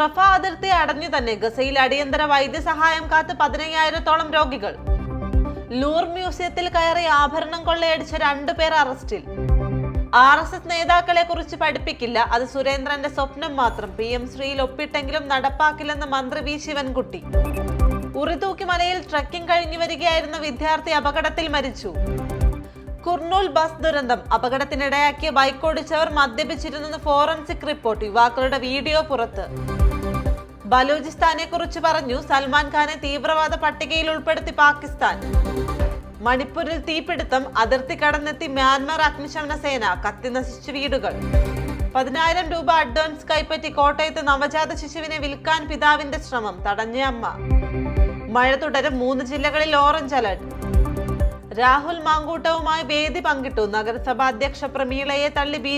റഫ അതിർത്തി അടഞ്ഞു തന്നെ ഗസയിൽ അടിയന്തര വൈദ്യസഹായം കാത്ത് പതിനയ്യായിരത്തോളം രോഗികൾ. ലൂർ മ്യൂസിയത്തിൽ കയറി ആഭരണം കൊള്ളയടിച്ച രണ്ടുപേർ അറസ്റ്റിൽ. ആർ എസ് എസ് നേതാക്കളെ കുറിച്ച് പഠിപ്പിക്കില്ല. അത് സുരേന്ദ്രന്റെ സ്വപ്നം മാത്രം. പി എം ശ്രീയിൽ ഒപ്പിട്ടെങ്കിലും നടപ്പാക്കില്ലെന്ന് മന്ത്രി വി ശിവൻകുട്ടി. ഉറിതൂക്കി മലയിൽ ട്രക്കിംഗ് കഴിഞ്ഞു വരികയായിരുന്ന വിദ്യാർത്ഥി അപകടത്തിൽ മരിച്ചു. കുർണൂൽ ബസ് ദുരന്തം. അപകടത്തിനിടയാക്കിയ ബൈക്ക് ഓടിച്ചവർ മദ്യപിച്ചിരുന്നെന്ന് ഫോറൻസിക് റിപ്പോർട്ട്. യുവാക്കളുടെ വീഡിയോ പുറത്ത്. ബലൂചിസ്ഥാനെ കുറിച്ച് പറഞ്ഞു സൽമാൻ ഖാനെ തീവ്രവാദ പട്ടികയിൽ ഉൾപ്പെടുത്തി പാകിസ്ഥാൻ. മണിപ്പൂരിൽ തീപിടുത്തം അതിർത്തി കടന്നെത്തി മ്യാൻമാർ അഗ്നിശമന സേന കത്തി നശിച്ചു വീടുകൾ. പതിനായിരം രൂപ അഡ്വാൻസ് കൈപ്പറ്റി കോട്ടയത്ത് നവജാത ശിശുവിനെ വിൽക്കാൻ പിതാവിന്റെ ശ്രമം തടഞ്ഞ അമ്മ. മഴ തുടരും മൂന്ന് ജില്ലകളിൽ ഓറഞ്ച് അലർട്ട്. രാഹുൽ മാങ്കൂട്ടവുമായി വേദി പങ്കിട്ടു നഗരസഭാ അധ്യക്ഷ പ്രമീളയെ തള്ളി ബി